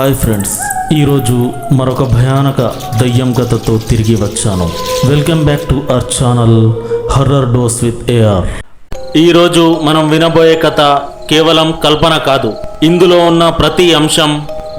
Hi friends. ఈరోజు మరొక భయానక దయ్యం కథతో తిరిగి వచ్చాను. Welcome back to our channel horror dose with AR. ఈరోజు మనం వినబోయే కథ కేవలం కల్పన కాదు. ఇందులో ఉన్న ప్రతి అంశం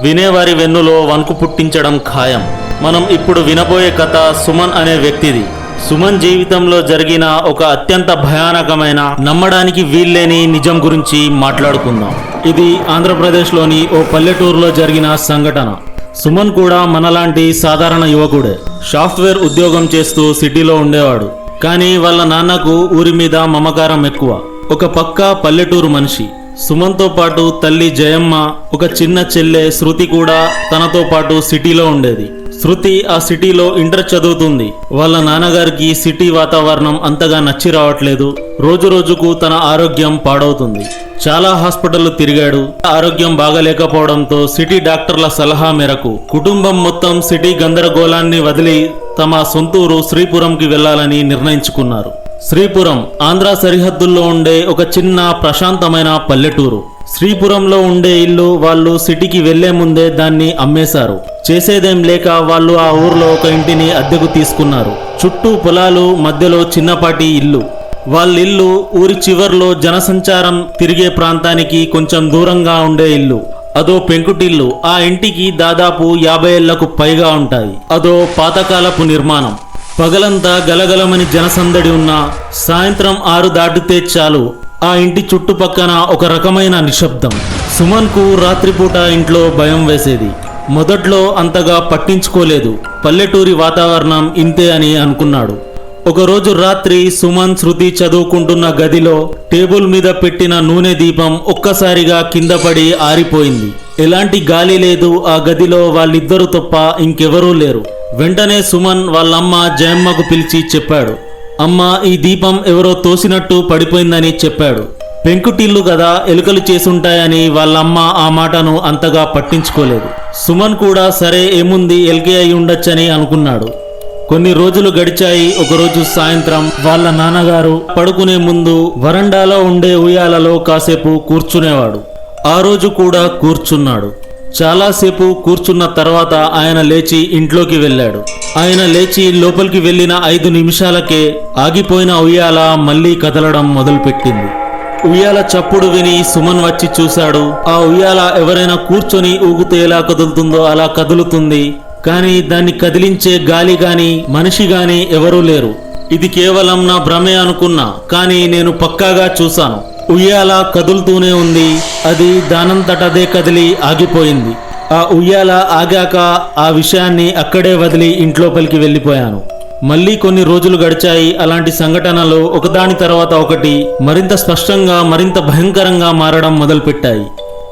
వినేవారి వెన్నులో వణుకు పుట్టించడం ఖాయం. మనం ఇప్పుడు వినబోయే కథ సుమన్ అనే వ్యక్తిది. సుమన్ జీవితంలో జరిగిన ఒక అత్యంత భయానకమైన నమ్మడానికి వీల్లేని నిజం గురించి మాట్లాడుకుందాం. ఇది ఆంధ్రప్రదేశ్లోని ఓ పల్లెటూరులో జరిగిన సంఘటన. సుమన్ కూడా మనలాంటి సాధారణ యువకుడే. సాఫ్ట్వేర్ ఉద్యోగం చేస్తూ సిటీలో ఉండేవాడు. కానీ వాళ్ళ నాన్నకు ఊరి మీద మమకారం ఎక్కువ. ఒక పక్క పల్లెటూరు మనిషి. సుమన్తో పాటు తల్లి జయమ్మ ఒక చిన్న చెల్లె శృతి కూడా తనతో పాటు సిటీలో ఉండేది. శృతి ఆ సిటీలో ఇంటర్ చదువుతుంది. వాళ్ళ నాన్నగారికి సిటీ వాతావరణం అంతగా నచ్చి రావట్లేదు. రోజు రోజుకు తన ఆరోగ్యం పాడవుతుంది. చాలా హాస్పిటల్ తిరిగాడు. ఆరోగ్యం బాగలేకపోవడంతో సిటీ డాక్టర్ల సలహా మేరకు కుటుంబం మొత్తం సిటీ గందరగోళాన్ని వదిలి తమ సొంతూరు శ్రీపురంకి వెళ్ళాలని నిర్ణయించుకున్నారు. శ్రీపురం ఆంధ్ర సరిహద్దుల్లో ఉండే ఒక చిన్న ప్రశాంతమైన పల్లెటూరు. శ్రీపురంలో ఉండే ఇల్లు వాళ్ళు సిటీకి వెళ్ళే ముందే దాన్ని అమ్మేశారు. చేసేదేం లేక వాళ్ళు ఆ ఊర్లో ఒక ఇంటిని అద్దెకు తీసుకున్నారు. చుట్టూ పొలాలు మధ్యలో చిన్నపాటి ఇల్లు. వాళ్ళ ఇల్లు ఊరి చివర్లో జనసంచారం తిరిగే ప్రాంతానికి కొంచెం దూరంగా ఉండే ఇల్లు. అదో పెంకుటిల్లు ఆ ఇంటికి దాదాపు యాభై ఏళ్ళకు పైగా ఉంటాయి. అదో పాతకాలపు నిర్మాణం. పగలంతా గలగలమని జనసందడి ఉన్న సాయంత్రం ఆరు దాటితే చాలు. ఆ ఇంటి చుట్టుపక్కన ఒక రకమైన నిశ్శబ్దం. సుమన్కు రాత్రిపూట ఇంట్లో భయం వేసేది. మొదట్లో అంతగా పట్టించుకోలేదు. పల్లెటూరి వాతావరణం ఇంతే అని అనుకున్నాడు. ఒకరోజు రాత్రి సుమన్ శృతి చదువుకుంటున్న గదిలో టేబుల్ మీద పెట్టిన నూనె దీపం ఒక్కసారిగా కింద పడి ఆరిపోయింది. ఎలాంటి గాలి లేదు ఆ గదిలో వాళ్ళిద్దరూ తప్ప ఇంకెవరూ లేరు. వెంటనే సుమన్ వాళ్ళమ్మ జయమ్మకు పిలిచి చెప్పాడు. అమ్మ ఈ దీపం ఎవరో తోసినట్టు పడిపోయిందని చెప్పాడు. పెంకుటిల్లు కదా ఎలుకలు చేసుంటాయని వాళ్ళమ్మ ఆ మాటను అంతగా పట్టించుకోలేదు. సుమన్ కూడా సరే ఏముంది ఎల్కే అయి ఉండొచ్చని అనుకున్నాడు. కొన్ని రోజులు గడిచాయి ఒకరోజు సాయంత్రం వాళ్ళ నాన్నగారు పడుకునే ముందు వరండాలో ఉండే ఉయ్యాలలో కాసేపు కూర్చునేవాడు. ఆ రోజు కూడా కూర్చున్నాడు. చాలాసేపు కూర్చున్న తర్వాత ఆయన లేచి ఇంట్లోకి వెళ్ళాడు. ఆయన లేచి లోపలికి వెళ్ళిన ఐదు నిమిషాలకే ఆగిపోయిన ఉయ్యాల మళ్ళీ కదలడం మొదలుపెట్టింది. ఉయ్యాల చప్పుడు విని సుమన్ వచ్చి చూశాడు. ఆ ఉయ్యాల ఎవరైనా కూర్చొని ఊగితే ఎలా కదులుతుందో అలా కదులుతుంది. కానీ దాన్ని కదిలించే గాలి గాని మనిషి గాని ఎవరూ లేరు. ఇది కేవలం నా భ్రమే అనుకున్నా కానీ నేను పక్కాగా చూశాను. ఉయ్యాల కదులుతూనే ఉంది. అది దానంతటదే కదిలి ఆగిపోయింది. ఆ ఉయ్యాల ఆగాక ఆ విషయాన్ని అక్కడే వదిలి ఇంట్లోపలికి వెళ్ళిపోయాను. మళ్ళీ కొన్ని రోజులు గడిచాయి. అలాంటి సంఘటనలు ఒకదాని తర్వాత ఒకటి మరింత స్పష్టంగా మరింత భయంకరంగా మారడం మొదలుపెట్టాయి.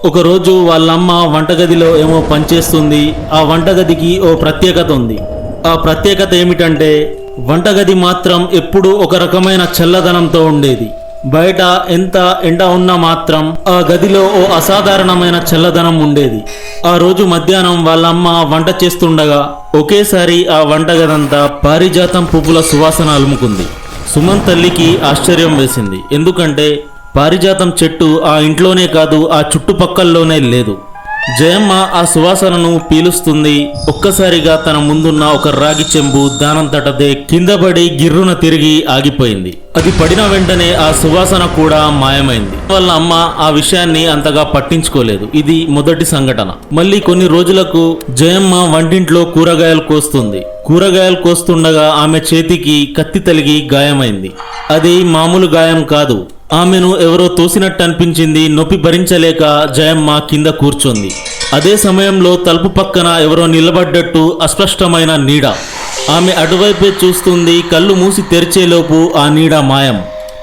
ఒకరోజు వాళ్ళమ్మ వంటగదిలో ఏమో పనిచేస్తుంది. ఆ వంటగదికి ఓ ప్రత్యేకత ఉంది. ఆ ప్రత్యేకత ఏమిటంటే వంటగది మాత్రం ఎప్పుడూ ఒక రకమైన చల్లదనంతో ఉండేది. బయట ఎంత ఎండ ఉన్నా మాత్రం ఆ గదిలో ఓ అసాధారణమైన చల్లదనం ఉండేది. ఆ రోజు మధ్యాహ్నం వాళ్ళమ్మ వంట చేస్తుండగా ఒకేసారి ఆ వంటగదంతా పారిజాతం పువ్వుల సువాసన అలుముకుంది. సుమన్ తల్లికి ఆశ్చర్యం వేసింది. ఎందుకంటే పారిజాతం చెట్టు ఆ ఇంట్లోనే కాదు ఆ చుట్టుపక్కల్లోనే లేదు. జయమ్మ ఆ సువాసనను పీలుస్తుంది. ఒక్కసారిగా తన ముందున్న ఒక రాగి చెంబు దానంతటదే కిందపడి గిర్రున తిరిగి ఆగిపోయింది. అది పడిన వెంటనే ఆ సువాసన కూడా మాయమైంది. వాళ్ళ అమ్మ ఆ విషయాన్ని అంతగా పట్టించుకోలేదు. ఇది మొదటి సంఘటన. మళ్ళీ కొన్ని రోజులకు జయమ్మ వంటింట్లో కూరగాయలు కోస్తుంది. కూరగాయలు కోస్తుండగా ఆమె చేతికి కత్తి తలిగి గాయమైంది. అది మామూలు గాయం కాదు. ఆమెను ఎవరో తోసినట్టు అనిపించింది నొప్పి భరించలేక జయమ్మ కింద కూర్చుంది. అదే సమయంలో తలుపు పక్కన ఎవరో నిలబడ్డట్టు అస్పష్టమైన నీడ. ఆమె అటువైపే చూస్తుంది కళ్ళు మూసి తెరిచేలోపు ఆ నీడ మాయం.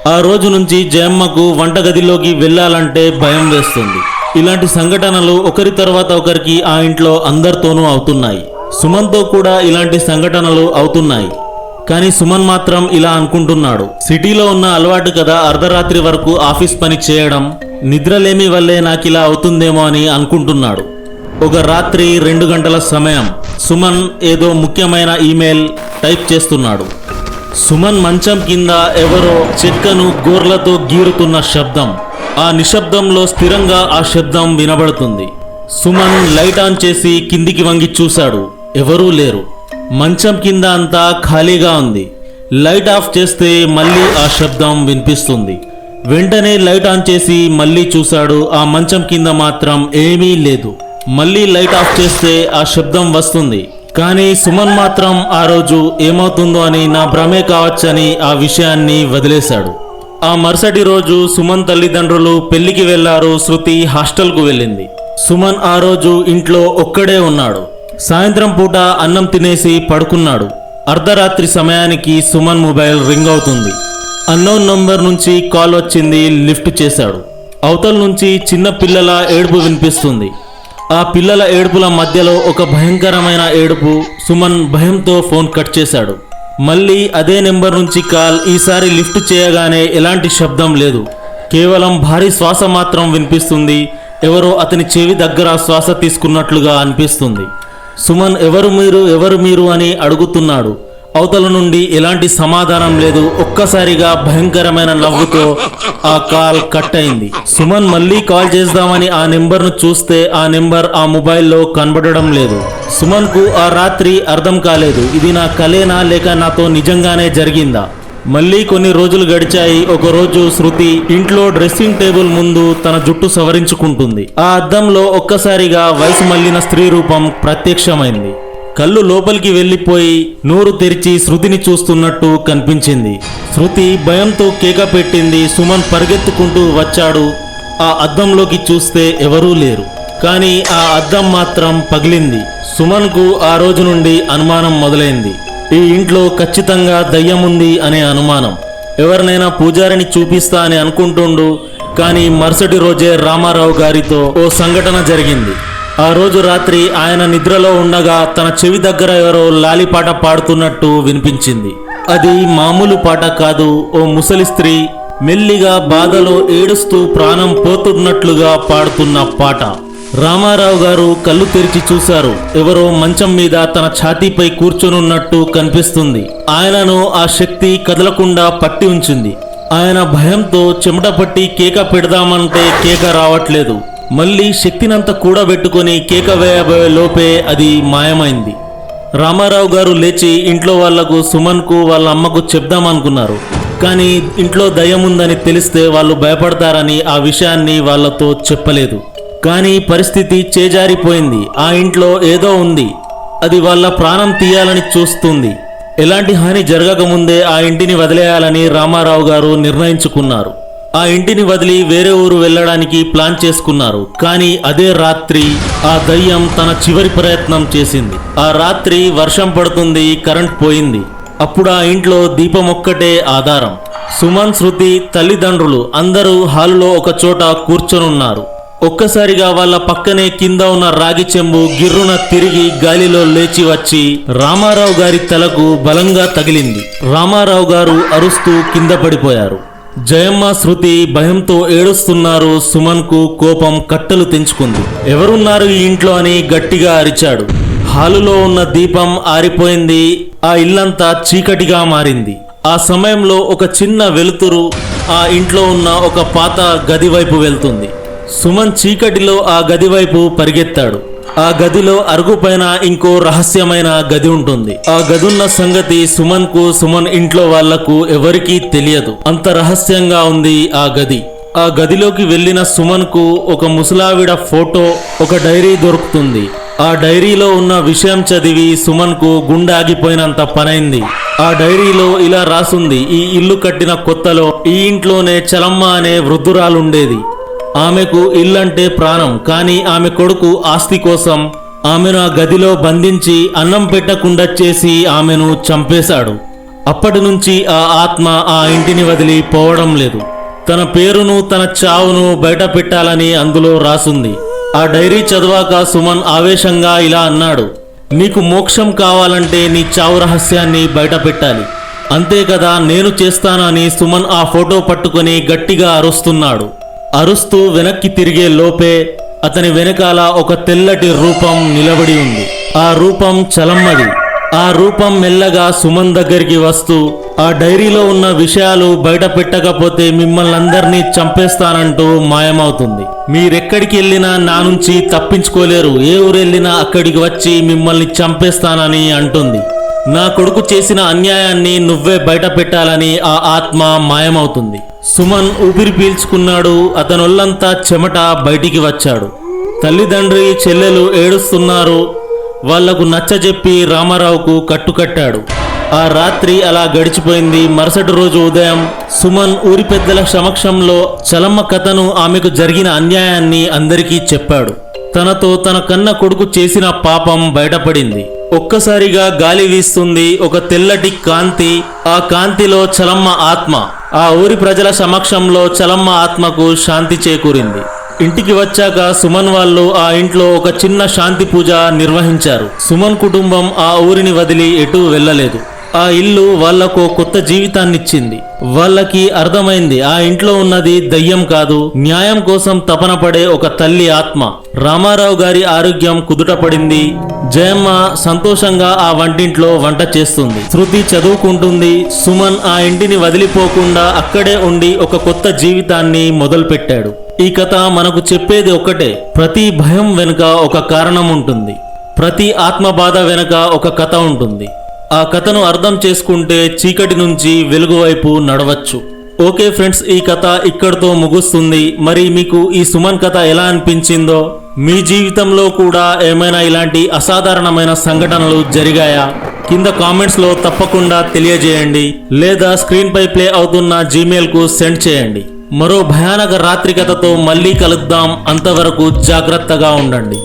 ఆ రోజు నుంచి జయమ్మకు వంటగదిలోకి వెళ్ళాలంటే భయం వేస్తుంది. ఇలాంటి సంఘటనలు ఒకరి తర్వాత ఒకరికి ఆ ఇంట్లో అందరితోనూ అవుతున్నాయి. సుమంతో కూడా ఇలాంటి సంఘటనలు అవుతున్నాయి. కానీ సుమన్ మాత్రం ఇలా అనుకుంటున్నాడు. సిటీలో ఉన్న అలవాటు కదా అర్ధరాత్రి వరకు ఆఫీస్ పని చేయడం. నిద్రలేమి వల్లే నాకు ఇలా అవుతుందేమో అని అనుకుంటున్నాడు. ఒక రాత్రి రెండు గంటల సమయం సుమన్ ఏదో ముఖ్యమైన ఈమెయిల్ టైప్ చేస్తున్నాడు. సుమన్ మంచం కింద ఎవరో చెక్కను గోర్లతో గీరుతున్న శబ్దం. ఆ నిశ్శబ్దంలో స్థిరంగా ఆ శబ్దం వినబడుతుంది. సుమన్ లైట్ ఆన్ చేసి కిందికి వంగి చూశాడు. ఎవరూ లేరు. మంచం కింద అంతా ఖాళీగా ఉంది. లైట్ ఆఫ్ చేస్తే మళ్ళీ ఆ శబ్దం వినిపిస్తుంది. వెంటనే లైట్ ఆన్ చేసి మళ్ళీ చూశాడు ఆ మంచం కింద మాత్రం ఏమీ లేదు. మళ్ళీ లైట్ ఆఫ్ చేస్తే ఆ శబ్దం వస్తుంది. కానీ సుమన్ మాత్రం ఆ రోజు ఏమవుతుందో అని నా భ్రమే కావచ్చని ఆ విషయాన్ని వదిలేశాడు. ఆ మరుసటి రోజు సుమన్ తల్లిదండ్రులు పెళ్ళికి వెళ్ళారు శృతి హాస్టల్కు వెళ్ళింది. సుమన్ ఆ రోజు ఇంట్లో ఒక్కడే ఉన్నాడు. సాయంత్రం పూట అన్నం తినేసి పడుకున్నాడు. అర్ధరాత్రి సమయానికి సుమన్ మొబైల్ రింగ్ అవుతుంది. అన్నోన్ నంబర్ నుంచి కాల్ వచ్చింది లిఫ్ట్ చేశాడు. అవతల నుంచి చిన్న పిల్లల ఏడుపు వినిపిస్తుంది. ఆ పిల్లల ఏడుపుల మధ్యలో ఒక భయంకరమైన ఏడుపు సుమన్ భయంతో ఫోన్ కట్ చేశాడు. మళ్ళీ అదే నెంబర్ నుంచి కాల్ ఈసారి లిఫ్ట్ చేయగానే ఎలాంటి శబ్దం లేదు. కేవలం భారీ శ్వాస మాత్రం వినిపిస్తుంది. ఎవరో అతని చెవి దగ్గర శ్వాస తీసుకున్నట్లుగా అనిపిస్తుంది. సుమన్ ఎవరు మీరు ఎవరు మీరు అని అడుగుతున్నాడు. అవతల నుండి ఎలాంటి సమాధానం లేదు. ఒక్కసారిగా భయంకరమైన నవ్వుతో ఆ కాల్ కట్ అయింది. సుమన్ మళ్ళీ కాల్ చేద్దామని ఆ నెంబర్ను చూస్తే ఆ నెంబర్ ఆ మొబైల్లో కనబడడం లేదు. సుమన్కు ఆ రాత్రి అర్థం కాలేదు. ఇది నా కలేనా లేక నాతో నిజంగానే జరిగిందా? మళ్ళీ కొన్ని రోజులు గడిచాయి. ఒకరోజు శృతి ఇంట్లో డ్రెస్సింగ్ టేబుల్ ముందు తన జుట్టు సవరించుకుంటుంది. ఆ అద్దంలో ఒక్కసారిగా వయసు మళ్ళిన స్త్రీ రూపం ప్రత్యక్షమైంది. కళ్ళు లోపలికి వెళ్ళిపోయి నోరు తెరిచి శృతిని చూస్తున్నట్టు కనిపించింది. శృతి భయంతో కేక పెట్టింది. సుమన్ పరిగెత్తుకుంటూ వచ్చాడు. ఆ అద్దంలోకి చూస్తే ఎవరూ లేరు. కానీ ఆ అద్దం మాత్రం పగిలింది. సుమన్కు ఆ రోజు నుండి అనుమానం మొదలైంది. ఈ ఇంట్లో ఖచ్చితంగా దయ్యం ఉంది అనే అనుమానం. ఎవరినైనా పూజారిని చూపిస్తా అని అనుకుంటుండు కానీ మరుసటి రోజే రామారావు గారితో ఓ సంఘటన జరిగింది. ఆ రోజు రాత్రి ఆయన నిద్రలో ఉండగా తన చెవి దగ్గర ఎవరో లాలిపాట పాడుతున్నట్టు వినిపించింది. అది మామూలు పాట కాదు ఓ ముసలి స్త్రీ మెల్లిగా బాధలో ఏడుస్తూ ప్రాణం పోతున్నట్లుగా పాడుతున్న పాట. రామారావు గారు కళ్ళు తెరిచి చూశారు. ఎవరో మంచం మీద తన ఛాతీపై కూర్చొనున్నట్టు కనిపిస్తుంది. ఆయనను ఆ శక్తి కదలకుండా పట్టి ఉంచింది. ఆయన భయంతో చెమట పట్టి కేక పెడదామంటే కేక రావట్లేదు. మళ్ళీ శక్తినంతా కూడబెట్టుకొని కేక వేయబోయే లోపే అది మాయమైంది. రామారావు గారు లేచి ఇంట్లో వాళ్ళకు సుమన్కు వాళ్ళ అమ్మకు చెప్దామనుకున్నారు. కానీ ఇంట్లో దయ్యం ఉందని తెలిస్తే వాళ్ళు భయపడతారని ఆ విషయాన్ని వాళ్ళతో చెప్పలేదు. కానీ పరిస్థితి చేజారిపోయింది. ఆ ఇంట్లో ఏదో ఉంది. అది వాళ్ళ ప్రాణం తీయాలని చూస్తుంది. ఎలాంటి హాని జరగకముందే ఆ ఇంటిని వదిలేయాలని రామారావు గారు నిర్ణయించుకున్నారు. ఆ ఇంటిని వదిలి వేరే ఊరు వెళ్ళడానికి ప్లాన్ చేసుకున్నారు. కానీ అదే రాత్రి ఆ దయ్యం తన చివరి ప్రయత్నం చేసింది. ఆ రాత్రి వర్షం పడుతుంది కరెంట్ పోయింది. అప్పుడు ఆ ఇంట్లో దీపం ఒక్కటే ఆధారం. సుమన్ శృతి తల్లిదండ్రులు అందరూ హాలులో ఒక చోట కూర్చొనున్నారు. ఒక్కసారిగా వాళ్ళ పక్కనే కింద ఉన్న రాగి చెంబు గిర్రున తిరిగి గాలిలో లేచి వచ్చి రామారావు గారి తలకు బలంగా తగిలింది. రామారావు గారు అరుస్తూ కింద పడిపోయారు. జయమ్మ శృతి భయంతో ఏడుస్తున్నారు. సుమన్కు కోపం కట్టలు తెంచుకుంది. ఎవరున్నారు ఈ ఇంట్లో అని గట్టిగా అరిచాడు. హాలులో ఉన్న దీపం ఆరిపోయింది. ఆ ఇల్లంతా చీకటిగా మారింది. ఆ సమయంలో ఒక చిన్న వెలుతురు ఆ ఇంట్లో ఉన్న ఒక పాత గది వైపు వెళ్తుంది. సుమన్ చీకటిలో ఆ గది వైపు పరిగెత్తాడు. ఆ గదిలో అరుగు పైన ఇంకో రహస్యమైన గది ఉంటుంది. ఆ గదున్న సంగతి సుమన్కు సుమన్ ఇంట్లో వాళ్ళకు ఎవరికీ తెలియదు. అంత రహస్యంగా ఉంది ఆ గది. ఆ గదిలోకి వెళ్ళిన సుమన్కు ఒక ముసలావిడ ఫోటో ఒక డైరీ దొరుకుతుంది. ఆ డైరీలో ఉన్న విషయం చదివి సుమన్కు గుండె ఆగిపోయినంత పనైంది. ఆ డైరీలో ఇలా రాసుంది ఈ ఇల్లు కట్టిన కొత్తలో ఈ ఇంట్లోనే చలమ్మ అనే వృద్ధురాలుండేది. ఆమెకు ఇల్లంటే ప్రాణం కానీ ఆమె కొడుకు ఆస్తి కోసం ఆమెను ఆ గదిలో బంధించి అన్నం పెట్టకుండా చేసి ఆమెను చంపేశాడు. అప్పటి నుంచి ఆ ఆత్మ ఆ ఇంటిని వదిలి పోవడం లేదు. తన పేరును తన చావును బయట పెట్టాలని అందులో రాసుంది. ఆ డైరీ చదివాక సుమన్ ఆవేశంగా ఇలా అన్నాడు నీకు మోక్షం కావాలంటే నీ చావు రహస్యాన్ని బయట పెట్టాలి. అంతే కదా నేను చేస్తానని సుమన్ ఆ ఫోటో పట్టుకొని గట్టిగా అరుస్తున్నాడు. అరుస్తూ వెనక్కి తిరిగే లోపే అతని వెనకాల ఒక తెల్లటి రూపం నిలబడి ఉంది. ఆ రూపం చలమ్మది. ఆ రూపం మెల్లగా సుమన్ దగ్గరికి వస్తూ ఆ డైరీలో ఉన్న విషయాలు బయట పెట్టకపోతే మిమ్మల్ని అందరినీ చంపేస్తానంటూ మాయమవుతుంది. మీరెక్కడికి వెళ్ళినా నా నుంచి తప్పించుకోలేరు. ఏ ఊరు వెళ్ళినా అక్కడికి వచ్చి మిమ్మల్ని చంపేస్తానని అంటుంది. నా కొడుకు చేసిన అన్యాయాన్ని నువ్వే బయట పెట్టాలని ఆ ఆత్మ మాయమవుతుంది. సుమన్ ఊపిరి పీల్చుకున్నాడు అతనొల్లంతా చెమట బయటికి వచ్చాడు. తల్లిదండ్రి చెల్లెలు ఏడుస్తున్నారు వాళ్ళకు నచ్చజెప్పి రామారావుకు కట్టుకట్టాడు. ఆ రాత్రి అలా గడిచిపోయింది. మరుసటి రోజు ఉదయం సుమన్ ఊరి పెద్దల సమక్షంలో చలమ్మ కథను ఆమెకు జరిగిన అన్యాయాన్ని అందరికీ చెప్పాడు. తనతో తన కన్న కొడుకు చేసిన పాపం బయటపడింది. ఒక్కసారిగా గాలి వీస్తుంది ఒక తెల్లటి కాంతి ఆ కాంతిలో చలమ్మ ఆత్మ. ఆ ఊరి ప్రజల సమక్షంలో చలమ్మ ఆత్మకు శాంతి చేకూరింది. ఇంటికి వచ్చాక సుమన్ వాళ్ళు ఆ ఇంట్లో ఒక చిన్న శాంతి పూజ నిర్వహించారు. సుమన్ కుటుంబం ఆ ఊరిని వదిలి ఎటూ వెళ్ళలేదు. ఆ ఇల్లు వాళ్ళకు కొత్త జీవితాన్ని ఇచ్చింది వాళ్ళకి అర్థమైంది ఆ ఇంట్లో ఉన్నది దయ్యం కాదు న్యాయం కోసం తపన పడే ఒక తల్లి ఆత్మ. రామారావు గారి ఆరోగ్యం కుదుటపడింది. జయమ్మ సంతోషంగా ఆ వంటింట్లో వంట చేస్తుంది. శృతి చదువుకుంటుంది. సుమన్ ఆ ఇంటిని వదిలిపోకుండా అక్కడే ఉండి ఒక కొత్త జీవితాన్ని మొదలుపెట్టాడు. ఈ కథ మనకు చెప్పేది ఒకటే ప్రతి భయం వెనుక ఒక కారణం ఉంటుంది. ప్రతి ఆత్మ బాధ వెనుక ఒక కథ ఉంటుంది. ఆ కథను అర్థం చేసుకుంటే చీకటి నుంచి వెలుగు వైపు నడవచ్చు. ఓకే ఫ్రెండ్స్ ఈ కథ ఇక్కడితో ముగుస్తుంది. మరి మీకు ఈ సుమన్ కథ ఎలా అనిపించిందో? మీ జీవితంలో కూడా ఏమైనా ఇలాంటి అసాధారణమైన సంఘటనలు జరిగాయా? కింద కామెంట్స్లో తప్పకుండా తెలియజేయండి. లేదా స్క్రీన్పై ప్లే అవుతున్న జీమెయిల్కు సెండ్ చేయండి. మరో భయానక రాత్రి కథతో మళ్ళీ కలుద్దాం. అంతవరకు జాగ్రత్తగా ఉండండి.